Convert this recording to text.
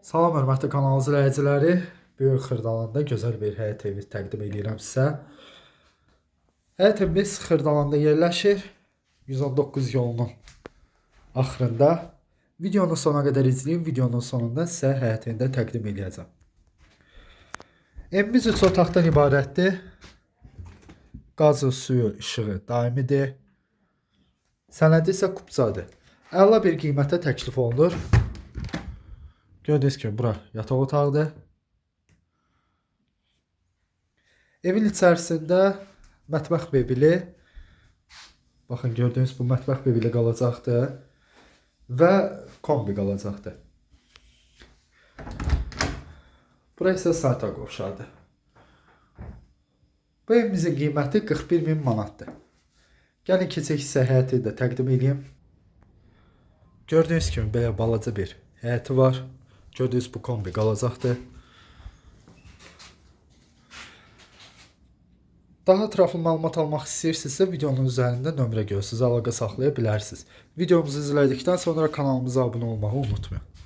Salam hörmətli kanal izləyiciləri. Böyük Xırdalanda gözəl bir həyət evi təqdim edirəm sizə. Həyət evimiz Xırdalanda yerləşir. 119 yolunun axırında. Videonu sona qədər izləyin. Videonun sonunda sizə həyət evini də təqdim edəcəm. Evimiz 3 otaqdan ibarətdir. Qazı, suyu, işığı daimidir. Sənədi isə kupçadır. Əla bir qiymətə təklif olunur. Gördüyünüz kimi bura yataq otağıdır. Evin içərisində mətbəx bebili. Baxın gördüyünüz bu mətbəx bebili qalacaqdır və kombi qalacaqdır. Bura isə sayta qovşadır. Bu evimizin qiyməti 41 min manatdır. Gəlin keçək sizə həyəti də təqdim edeyim. Gördüyünüz kimi belə balaca bir həyəti var. Gördüyünüz bu kombi qalacaqdır. Daha ətraflı məlumat almaq istəyirsinizsə videonun üzərində nömrə görürsüz, əlaqə saxlaya bilərsiniz. Videomuzu izlədikdən sonra kanalımıza abunə olmağı unutmayın.